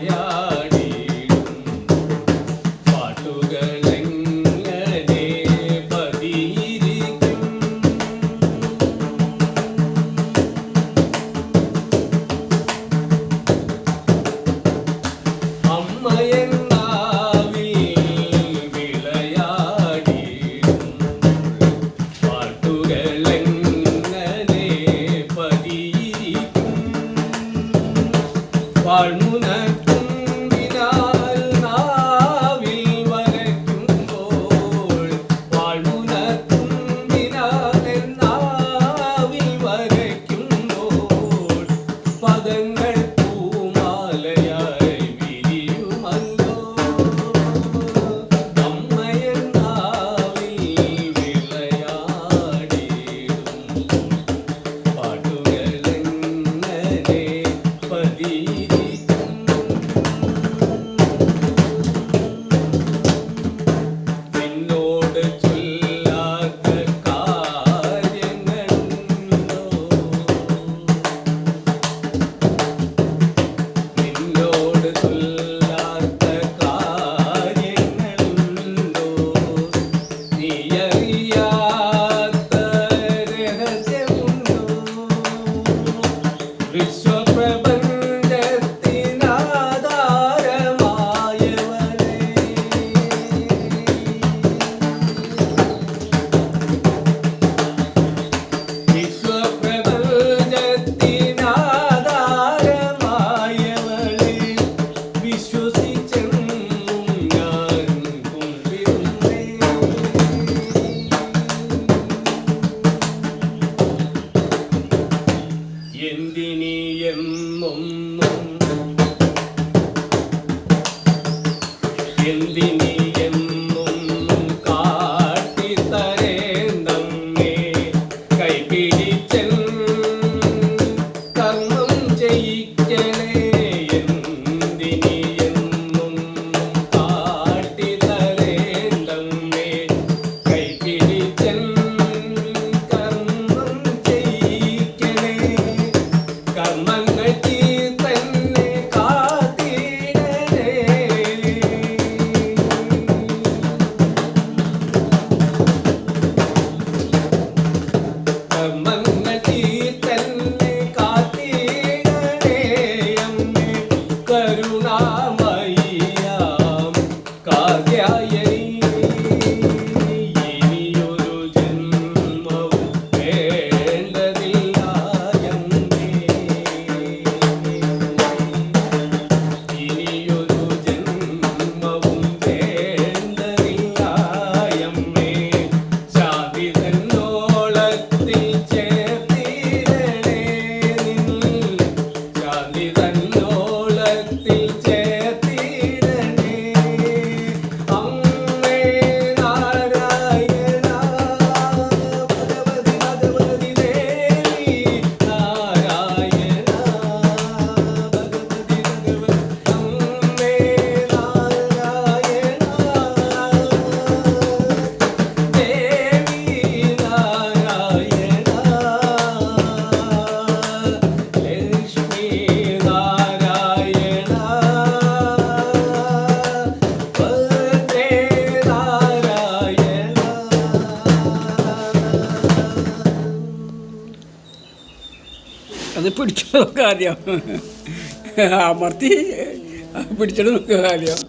माया കാട്ടിത്തരേന്തങ്ങേ കൈപിടിച്ചെന്ന് അത് പിടിച്ചു നോക്കാറിയാം അമർത്തി പിടിച്ചത് നോക്കുക ആദ്യം.